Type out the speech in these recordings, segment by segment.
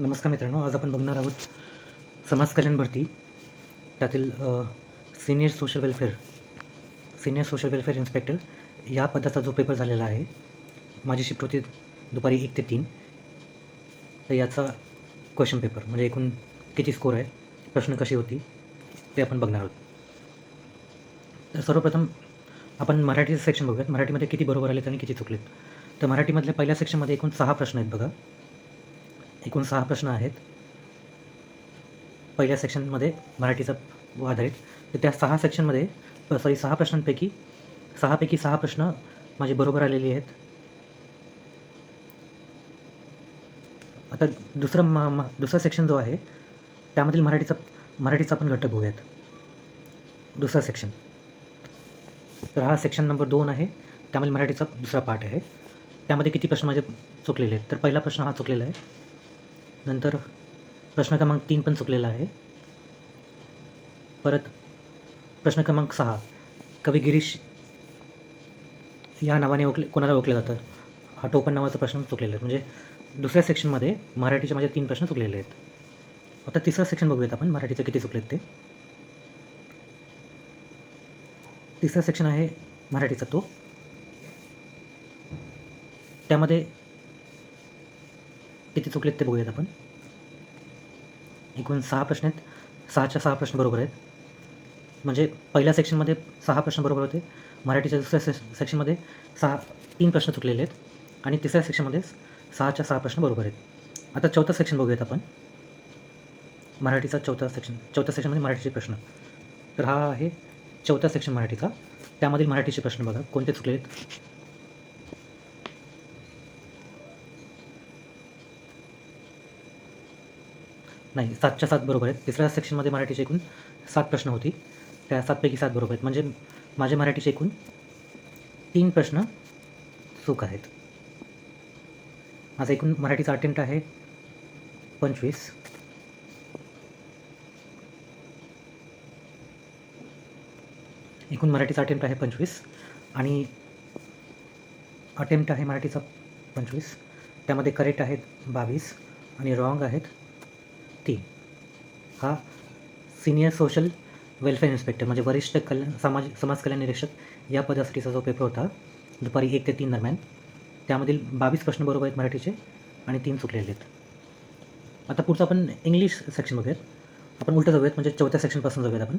नमस्कार मित्रांनो आज आपण बघणार आहोत समाज कल्याण भरती. त्यातील senior social welfare senior social welfare inspector या पदाचा जो पेपर झालेला आहे माझी शिफ्ट होती दुपारी एक ते तीन. तर याचा क्वेश्चन पेपर म्हणजे एकूण किती स्कोर आहे प्रश्न कशी होती ते आपण बघणार आहोत. तर सर्वप्रथम आपण मराठीचं सेक्शन बघूयात. मराठीमध्ये किती बरोबर आलेत आणि किती चुकलेत? तर मराठीमधल्या पहिल्या सेक्शनमध्ये एकूण सहा प्रश्न आहेत बघा. एकूण सहा प्रश्न आहेत. पहिल्या सेक्शनमध्ये मराठीचा वाद तर त्या सहा सेक्शनमध्ये सॉरी सहा प्रश्नांपैकी सहापैकी सहा प्रश्न माझे बरोबर आलेले आहेत. आता दुसरं म मा दुसरा सेक्शन जो आहे त्यामधील मराठीचा मराठीचा आपण घटक बघूयात. दुसरा सेक्शन तर हा सेक्शन नंबर दोन आहे. त्यामध्ये मराठीचा दुसरा पार्ट आहे. त्यामध्ये किती प्रश्न माझे चुकलेले आहेत? तर पहिला प्रश्न हा चुकलेला आहे. नंतर प्रश्न क्रमांक तीन पण चुकलेला आहे. परत प्रश्न क्रमांक सहा. कवी गिरीश या नावाने ओळखले कोणाला ओळखलं जातं? हा टोपण नावाचा प्रश्न चुकलेला आहे. म्हणजे दुसऱ्या सेक्शनमध्ये मराठीचे माझे तीन प्रश्न चुकलेले आहेत. आता तिसरं सेक्शन बघूयात आपण. मराठीचे किती चुकलेत ते? तिसरं सेक्शन आहे मराठीचा तो. त्यामध्ये किती चुकलेत ते बघूयात आपण. एकूण सहा प्रश्न आहेत. सहाच्या सहा प्रश्न बरोबर आहेत. म्हणजे पहिल्या सेक्शनमध्ये सहा प्रश्न बरोबर होते. मराठीच्या दुसऱ्या से सेक्शनमध्ये सहा तीन प्रश्न चुकलेले आहेत. आणि तिसऱ्या सेक्शनमध्ये सहाच्या सहा प्रश्न बरोबर आहेत. आता चौथा सेक्शन बघूयात आपण. मराठीचा चौथा सेक्शन चौथ्या सेक्शनमध्ये मराठीचे प्रश्न. तर हा आहे चौथा सेक्शन मराठीचा. त्यामधील मराठीचे प्रश्न बघा. कोणते चुकले आहेत नाही सातच्या सात बरोबर आहेत. तिसऱ्या सेक्शनमध्ये मराठीचे एकूण सात प्रश्न होती. त्या सातपैकी सात बरोबर आहेत. म्हणजे माझे मराठीचे एकूण तीन प्रश्न चूक आहेत. माझा एकूण मराठीचा अटेम्प्ट आहे पंचवीस. एकूण मराठीचा अटेम्प्ट आहे पंचवीस. आणि अटेम्प्ट आहे मराठीचा पंचवीस. त्यामध्ये करेक्ट आहेत बावीस. आणि रॉंग आहेत टी हा? सिनियर सोशल वेलफेअर इन्स्पेक्टर म्हणजे वरिष्ठ कल्याण समाज समाज कल्याण निरीक्षक या पदासाठीचा जो पेपर होता दुपारी एक ते तीन दरम्यान त्यामधील बावीस प्रश्न बरोबर आहेत मराठीचे आणि तीन चुकलेले आहेत. आता पुढचं आपण इंग्लिश सेक्शन बघूयात. आपण उलटं जाऊयात म्हणजे चौथ्या सेक्शनपासून जाऊयात आपण.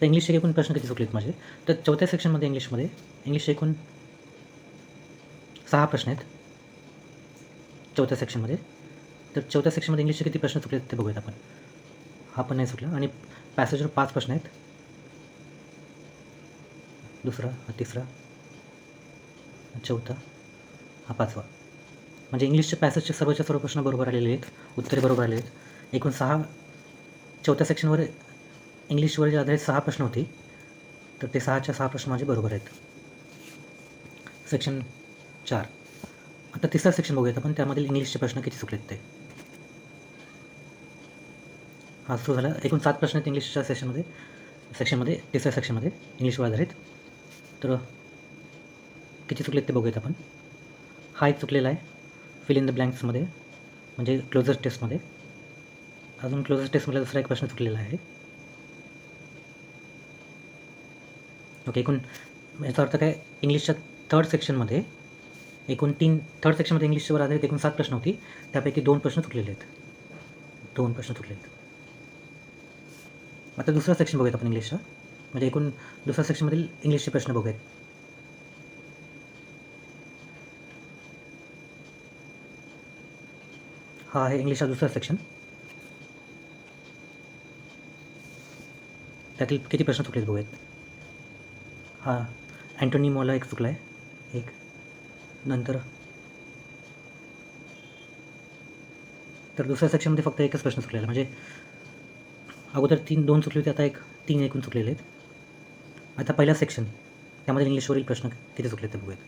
तर इंग्लिशचे एकूण प्रश्न किती चुकलेत माझे? तर चौथ्या सेक्शनमध्ये इंग्लिशमध्ये इंग्लिशचे एकूण सहा प्रश्न आहेत. चौथ्या सेक्शनमध्ये तर चौथ्या सेक्शनमध्ये इंग्लिशचे किती प्रश्न सुटले ते बघूयात आपण. हा पण नाही सुटला आणि पॅसेजवर पाच प्रश्न आहेत. दुसरा हा तिसरा चौथा हा पाचवा. म्हणजे इंग्लिशच्या पॅसेजचे सर्वच्या सर्व प्रश्न बरोबर आलेले आहेत. उत्तरे बरोबर आले आहेत. एकूण सहा चौथ्या सेक्शनवर इंग्लिशवर जे आधारित सहा प्रश्न होते तर ते सहाच्या सहा प्रश्न माझे बरोबर आहेत. सेक्शन चार. आता तिसरा सेक्शन बघूयात आपण. त्यामधील इंग्लिशचे प्रश्न किती चुकलेत ते. हा सुरू झाला. एकूण सात प्रश्न आहेत इंग्लिशच्या सेशनमध्ये सेक्शनमध्ये तिसऱ्या सेक्शनमध्ये इंग्लिशवर आधारित. तर किती चुकलेत ते बघूयात आपण. हा एक चुकलेला आहे. फिल इन द ब्लँक्समध्ये म्हणजे क्लोजर टेस्टमध्ये अजून क्लोजर टेस्टमध्ये दुसरा एक प्रश्न चुकलेला आहे. ओके एकूण याचा अर्थ काय? इंग्लिशच्या थर्ड सेक्शनमध्ये एकूण तीन थर्ड सेक्शनमध्ये इंग्लिशवर आधारित एकूण सात प्रश्न होती. त्यापैकी दोन प्रश्न चुकलेले आहेत. दोन प्रश्न चुकले आहेत. आता दुसरा सेक्शन बघूयात आपण इंग्लिशचा म्हणजे एकूण दुसऱ्या सेक्शनमधील इंग्लिशचे प्रश्न बघूयात. हा आहे इंग्लिशचा दुसरा सेक्शन त्यातील किती प्रश्न चुकलेत बघूयात. हा अँटोनी मॉला एक चुकला आहे एक. नंतर. तर दुसऱ्या सेक्शनमध्ये फक्त एकच प्रश्न चुकलेला. म्हणजे अगोदर तीन दोन चुकले होते आता एक तीन एकूण चुकलेले आहेत. आता पहिला सेक्शन त्यामध्ये इंग्लिशवरील प्रश्न किती चुकले ते बघूयात.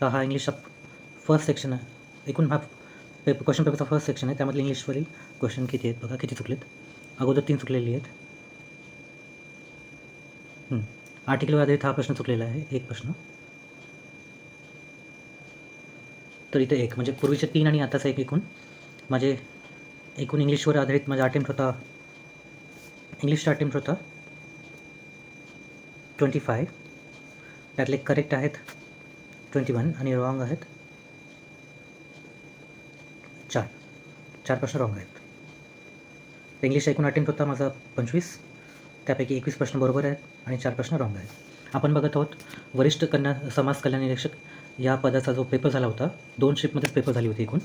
तर हा इंग्लिशचा फर्स्ट सेक्शन आहे. एकूण हा पेपर क्वेश्चन पेपरचा फर्स्ट सेक्शन आहे. त्यामधले इंग्लिशवरील क्वेश्चन किती आहेत बघा किती चुकलेत. अगोदर तीन चुकलेली आहेत. आर्टिकलवर आधारित हा प्रश्न चुकलेला आहे. एक प्रश्न. तर इथे एक म्हणजे पूर्वीचे तीन आणि आताचा एक एकूण. माझे एकूण इंग्लिशवर आधारित माझा अटेम्प्ट होता इंग्लिशचा अटेम्प्ट होता ट्वेंटी फाय त्यातले करेक्ट आहेत ट्वेंटी वन आणि रॉंग आहेत चार. चार प्रश्न रॉंग आहेत. इंग्लिश एकूण अटेम्प्ट होता माझा पंचवीस. त्यापैकी एकवीस प्रश्न बरोबर आहेत आणि चार प्रश्न रॉंग आहेत. आपण बघत आहोत वरिष्ठ कन्या समाज कल्याण निरीक्षक या पदाचा जो पेपर झाला होता दोन शिफ्टमध्येच पेपर झाली होती एकूण.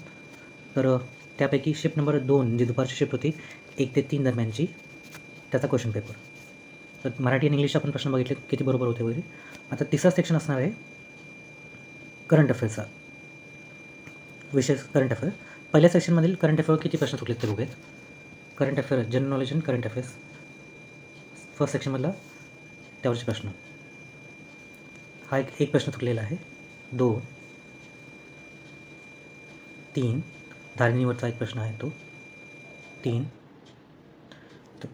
तर त्यापैकी शिफ्ट नंबर दोन जी दुपारची शिफ्ट होती एक ते तीन दरम्यानची त्याचा क्वेश्चन पेपर तर मराठी आणि इंग्लिश आपण प्रश्न बघितले किती बरोबर होते वगैरे. आता तिसरा सेक्शन असणार आहे करंट अफेअर्सचा विशेष करंट अफेअर पहिल्या सेक्शनमधील करंट अफेअर किती प्रश्न चुकलेत ते बघूयात. Current affair general knowledge and current affairs first सेक्शनमधला त्यावरचे प्रश्न. हा एक एक प्रश्न चुकलेला आहे. दोन तीन. धारणीवरचा एक प्रश्न आहे तो. तीन. तर-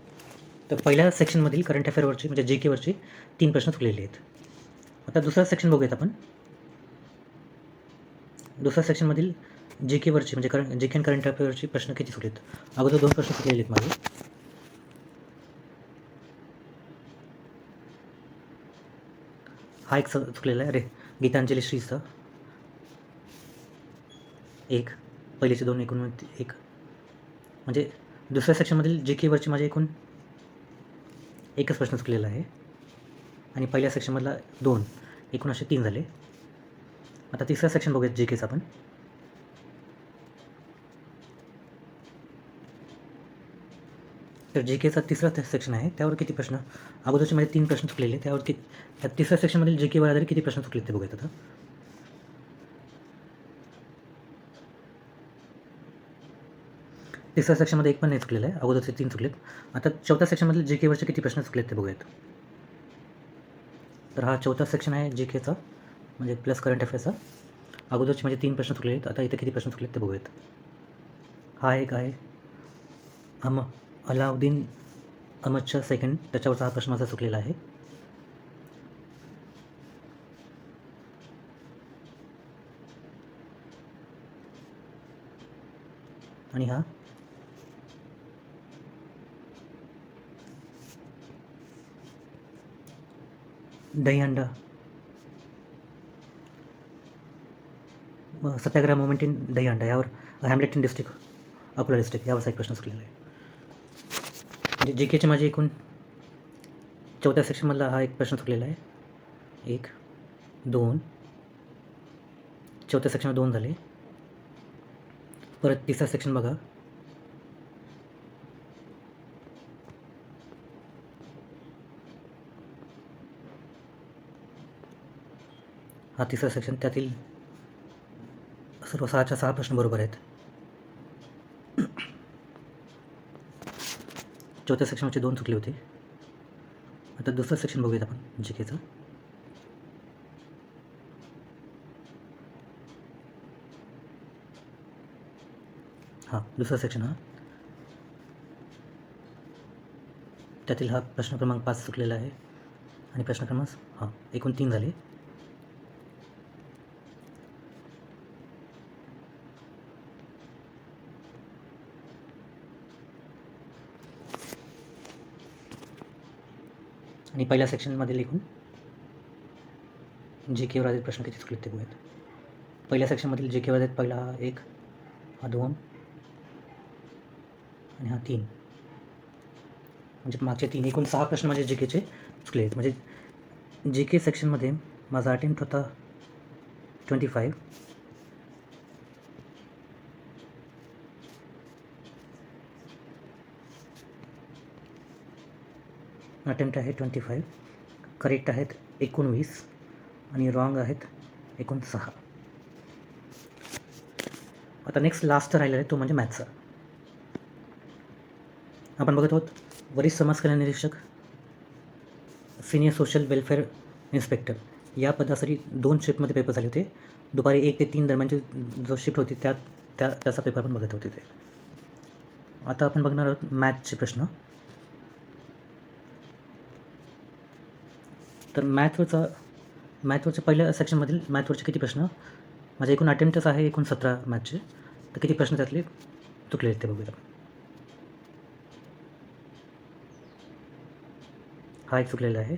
तर पहिल्या सेक्शनमधील करंट अफेअरवरची म्हणजे जे केवरचे तीन प्रश्न चुकलेले आहेत. आता दुसरा सेक्शन बघूयात आपण. दुसऱ्या सेक्शनमधील जे केवरचे म्हणजे करंट जे के अँड करंट अफेअरवरचे प्रश्न किती चुकलेत? अगोदर दोन प्रश्न चुकलेले आहेत माझे हा एक चुकलेला आहे. अरे गीतांजली श्रीचा. एक पहिलेचे दोन एकूण एक. म्हणजे दुसऱ्या सेक्शनमधील जे केवरची माझे एकूण एकच प्रश्न चुकलेला आहे. आणि पहिल्या सेक्शनमधला दोन एकूण असे तीन झाले. आता तिसरा सेक्शन बघूयात जे केचा आपण. तर जे केचा तिसरा सेक्शन आहे त्यावर किती प्रश्न? अगोदरचे माझे तीन प्रश्न चुकलेले त्यावर किती त्या तिसऱ्या सेक्शनमधील जे केवर आधारित किती प्रश्न चुकले ते बघूयात आता. तिसऱ्या सेक्शनमध्ये एक पण नाही चुकलेलं आहे अगोदरचे तीन चुकलेत. आता चौथ्या सेक्शनमधील जे केवरचे किती प्रश्न चुकलेत ते बघूयात. तर हा चौथा सेक्शन आहे जे केचा म्हणजे प्लस करंट अफेअर्सचा अगोदरचे म्हणजे तीन प्रश्न चुकले आहेत आता इथे किती प्रश्न चुकलेत ते बघूयात. हा एक आहे. अम अलाउद्दीन अहमदच्या सेकंड त्याच्यावरचा हा प्रश्न माझा चुकलेला आहे. आणि हा? दही अंडा सत्याग्रह मोमेंट इन दही अंडा यावर hamlet in district Akola district यावर एक प्रश्न सुटलेला आहे. म्हणजे जी केचे माझे एकूण चौथ्या सेक्शनमधला हा एक प्रश्न चुकलेला आहे. एक दोन चौथ्या सेक्शनला दोन झाले. परत तिसरा सेक्शन बघा. हा तिसरा सेक्शन त्यातील सर्व सहाच्या सहा प्रश्न बरोबर आहेत. चौथ्या सेक्शनचे दोन चुकले होते. आता दुसरं सेक्शन बघूयात आपण जी केचं हां दुसरा सेक्शन हा. त्यातील हा प्रश्न क्रमांक पाच चुकलेला आहे. आणि प्रश्न क्रमांक हां एकूण तीन झाले. आणि पहिल्या सेक्शनमध्ये एकूण जे केवर आहेत प्रश्न किती चुकले ते बघूयात पहिल्या सेक्शनमधील जे केवर आहेत पहिला एक हा दोन आणि हा तीन. म्हणजे मागचे तीन एकूण सहा प्रश्न माझे जे केचे चुकले आहेत. म्हणजे जे के सेक्शनमध्ये माझा अटेम्प्ट होता ट्वेंटी फाईव्ह अटेम्प्ट आहे ट्वेंटी फाईव्ह. करेक्ट आहेत एकोणवीस आणि रॉंग आहेत एकूण सहा आता नेक्स्ट लास्ट राहिलेला आहे तो म्हणजे मॅथ्सचा आपण बघत आहोत वरिष्ठ समाज कल्याण निरीक्षक सिनियर सोशल वेलफेअर इन्स्पेक्टर या पदासाठी दोन शिफ्टमध्ये पेपर झाले होते. दुपारी एक ते तीन दरम्यानची जो शिफ्ट होती त्यात त्या त्याचा पेपर आपण बघत होते ते आता आपण बघणार आहोत मॅथचे प्रश्न. तर मॅथवरचा मॅथवरच्या पहिल्या सेक्शनमधील मॅथवरचे किती प्रश्न? माझे एकूण अटेम्प्टच आहे एकूण सतरा मॅथचे तर किती प्रश्न त्यातले चुकले आहेत ते बघूया. हा एक चुकलेला आहे.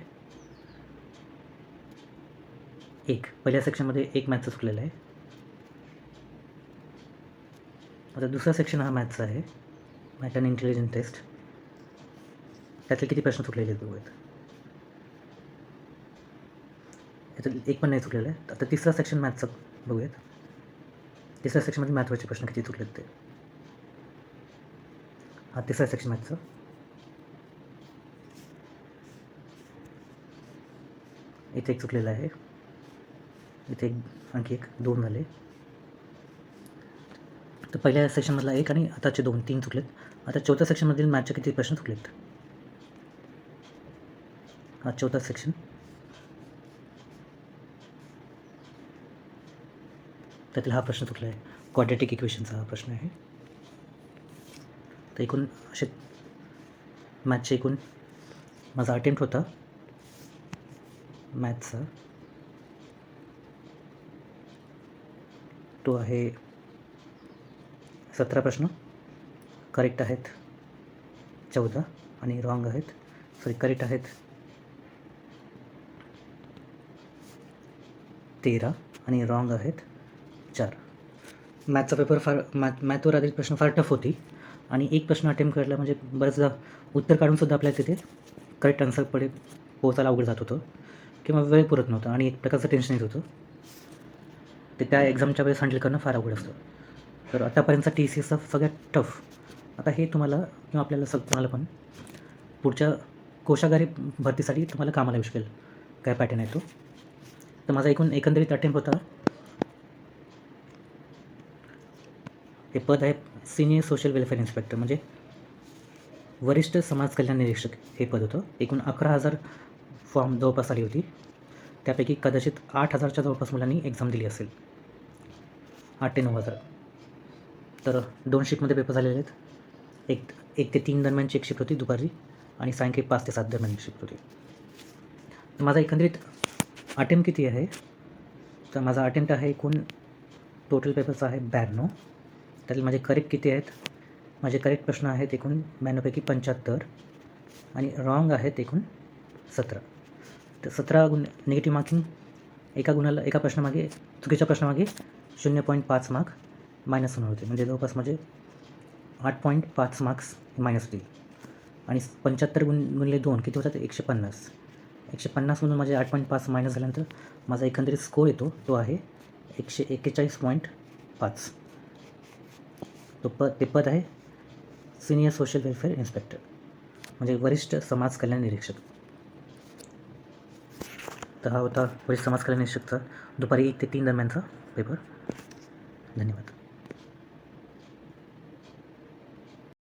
एक. पहिल्या सेक्शनमध्ये एक मॅथचं चुकलेलं आहे. आता दुसरा सेक्शन हा मॅथचा आहे. मॅथ अँड इंटेलिजंट टेस्ट त्यातले किती प्रश्न चुकलेले आहेत बघूयात. याच्यात एक पण नाही चुकलेलं आहे. आता तिसरा सेक्शन मॅथचा बघूयात. तिसऱ्या सेक्शनमध्ये मॅथवरचे प्रश्न किती चुकलेत ते? हा तिसरा सेक्शन मॅथचा इथे एक चुकलेलं आहे. इथे एक आणखी एक दोन झाले. तर पहिल्या सेक्शनमधला एक आणि आताचे दोन तीन चुकलेत. आता चौथ्या सेक्शनमधील मॅथचे किती प्रश्न चुकलेत? हा चौथा सेक्शन त्यातील हा प्रश्न चुकला आहे क्वाड्रेटिक इक्वेशनचा हा प्रश्न आहे. तर एकूण असे मॅथचे एकूण माझा अटेम्प्ट होता. मॅथचा तो आहे सतरा प्रश्न. करेक्ट आहेत चौदा आणि रॉंग आहेत. सॉरी करेक्ट आहेत तेरा आणि रॉंग आहेत. मॅथचा पेपर फार मॅथ मॅथवर आधी प्रश्न फार टफ होती. आणि एक प्रश्न अटेम्प्ट करायला म्हणजे बरेचदा उत्तर काढूनसुद्धा आपल्याला तिथे करेक्ट आन्सरकडे पोहोचायला अवघड जात होतं. किंवा वेळ पुरत नव्हतं आणि एक प्रकारचं टेन्शन येत होतं. ते त्या एक्झामच्या वेळेस हँडल करणं फार अवघड असतं. तर आतापर्यंतचा टी सी एसचा सगळ्यात टफ आता हे तुम्हाला किंवा आपल्याला सग तुम्हाला पण पुढच्या कोशागारी भरतीसाठी तुम्हाला कामाला येऊ शकेल. काय पॅटर्न आहे तो? तर माझा एकूण एकंदरीत अटेम्प्ट होता हे पद आहे सिनियर सोशल वेलफेअर इन्स्पेक्टर म्हणजे वरिष्ठ समाज कल्याण निरीक्षक हे पद होतं. एकूण अकरा हजार फॉर्म जवळपास आली होती. त्यापैकी कदाचित आठ हजारच्या जवळपास मुलांनी एक्झाम दिली असेल. आठ ते नऊ हजार. तर दोन शिफ्टमध्ये पेपर झालेले आहेत. एक एक ते तीन दरम्यानची एक शिफ्ट होती दुपारी आणि सायंकाळी पाच ते सात दरम्यानची शिफ्ट होती. तर माझा एकंदरीत अटेम्प्ट किती आहे? तर माझा अटेम्प्ट आहे एकूण टोटल पेपरचा आहे ब्याण्णव. त्यातील माझे करेक्ट किती आहेत? माझे करेक्ट प्रश्न आहेत एकूण ब्याण्णवपैकी पंच्याहत्तर आणि रॉंग आहेत एकूण सतरा. तर सतरा गुण निगेटिव्ह मार्किंग एका गुणाला एका प्रश्नामागे चुकीच्या प्रश्नामागे शून्य पॉईंट पाच मार्क मायनस होणार होते. म्हणजे जवळपास माझे आठ पॉईंट पाच मार्क्स मायनस होतील. आणि पंच्याहत्तर गुण गुणले दोन किती होतात? एकशे पन्नास. एकशे पन्नासमधून माझे आठ पॉईंट पाच मायनस झाल्यानंतर माझा एकंदरीत स्कोर येतो तो आहे एकशे एक्केचाळीस पॉईंट पाच. तो पद ते पद आहे सिनियर सोशल वेलफेअर इन्स्पेक्टर म्हणजे वरिष्ठ समाज कल्याण निरीक्षक. तर हा होता वरिष्ठ समाज कल्याण निरीक्षकचा दुपारी एक ते तीन दरम्यानचा पेपर धन्यवाद.